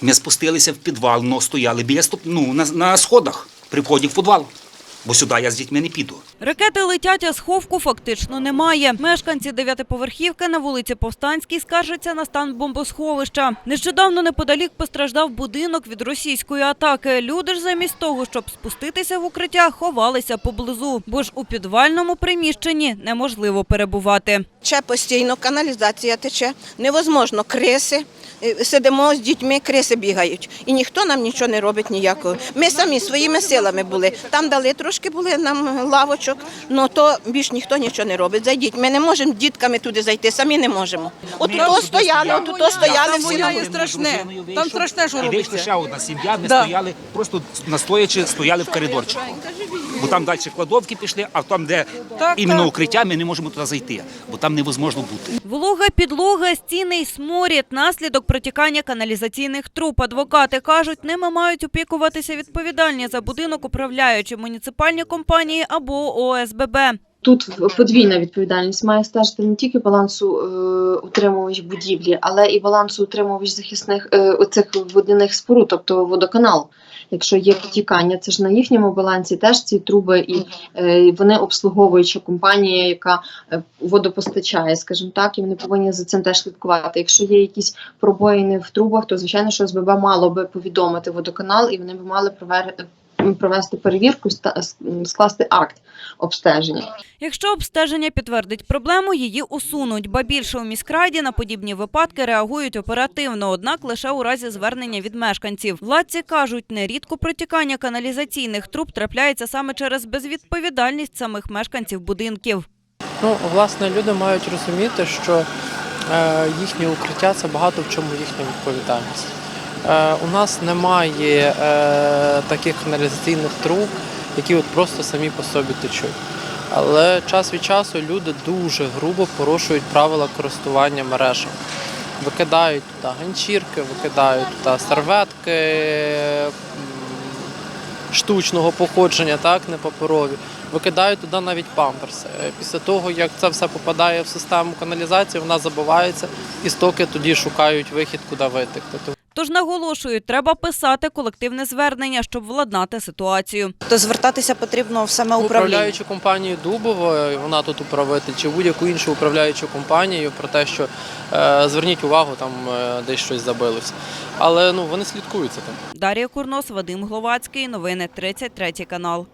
Ми спустилися в підвал, но стояли біля стоп... ну, на, на сходах при вході в підвал. Бо сюди я з дітьми не піду. Ракети летять, а сховку фактично немає. Мешканці дев'ятиповерхівки на вулиці Повстанській скаржаться на стан бомбосховища. Нещодавно неподалік постраждав будинок від російської атаки. Люди ж замість того, щоб спуститися в укриття, ховалися поблизу, бо ж у підвальному приміщенні неможливо перебувати. Тече постійно, каналізація тече, невозможно криси. Е, Сидимо з дітьми, криси бігають. І ніхто нам нічого не робить ніякого. Ми самі своїми силами були. Там дали трошки були нам лавочок, але то більш ніхто нічого не робить. Зайдіть. Ми не можемо дітками туди зайти, самі не можемо. От тут стояли, от тут стояли Там всі. воняє на страшне. Там страшне, що І вийшла робиться. ще одна сім'я, ми Да. стояли, просто настоячи, стояли в коридорчику. Бо там далі кладовки пішли, а там, де Так, іменно так. укриття, ми не можемо туди зайти, бо там невозможно бути. Волога підлога, стіни й сморід – наслідок протікання каналізаційних труб. Адвокати кажуть, ними мають опікуватися відповідальні за будинок, управляючи муніципальні компанії або ОСББ. Тут подвійна відповідальність має стежити не тільки балансу е, утримувач будівлі, але і балансу утримувач захисних е, оцих водяних споруд, тобто водоканал. Якщо є потікання, це ж на їхньому балансі теж ці труби, і е, вони обслуговуюча компанія, яка е, водопостачає, скажімо так, і вони повинні за цим теж слідкувати. Якщо є якісь пробоїни в трубах, то звичайно, що СББ мало би повідомити водоканал, і вони б мали провер- провести перевірку, скласти акт обстеження. Якщо обстеження підтвердить проблему, її усунуть. Ба більше у міськраді на подібні випадки реагують оперативно, однак лише у разі звернення від мешканців. Владці кажуть, нерідко протікання каналізаційних труб трапляється саме через безвідповідальність самих мешканців будинків. Ну, власне, люди мають розуміти, що е, їхнє укриття це багато в чому їхня відповідальність. Е, у нас немає е, таких каналізаційних труб, які от просто самі по собі течуть. Але час від часу люди дуже грубо порушують правила користування мережами. Викидають туди ганчірки, викидають туди серветки штучного походження, так, не паперові. Викидають туди навіть памперси. Е, Після того, як це все попадає в систему каналізації, вона забивається, і стоки тоді шукають вихід, куди витекти. Тож наголошують, треба писати колективне звернення, щоб владнати ситуацію. то звертатися потрібно в саме управління. Управляючу компанію Дубово, вона тут управитель, чи будь-яку іншу управляючу компанію про те, що е, зверніть увагу, там е, десь щось забилося. Але ну вони слідкують за тим. Дар'я Курнос, Вадим Гловацький. Новини 33 канал.